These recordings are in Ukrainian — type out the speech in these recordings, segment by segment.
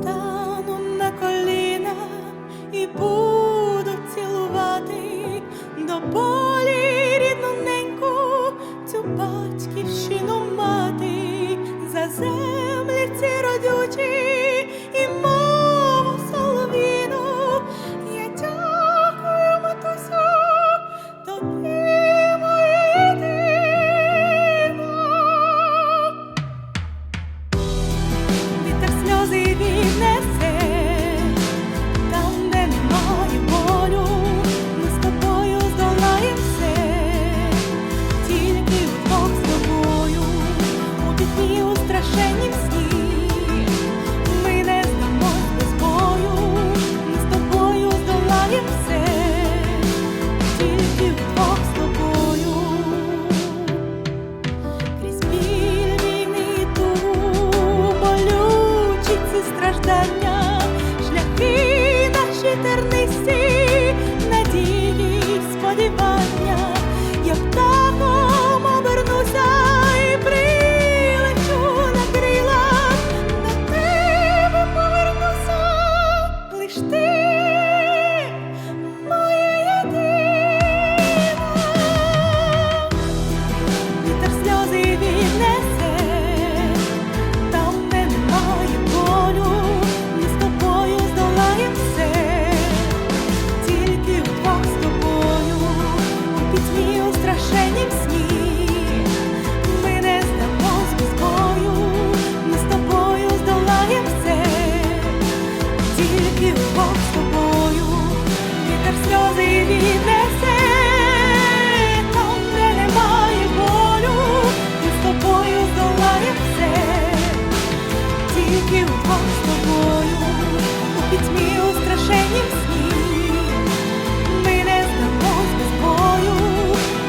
стану на коліна і буду цілувати до болі рідну неньку, цю батьківщину наші тернисті, надії, сподівання, я птахом обернуся і прилечу на крилах, до тебе повернуся, лиш ти моя єдина. Вітер віднесе, там, немає болю, ми з тобою здолаєм все, тільки вдвох з тобою, у пітьмі у страшеннім сні. Ми не здамось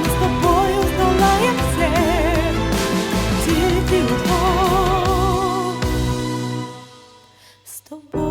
з тобою здолаєм все, тільки вдвох з.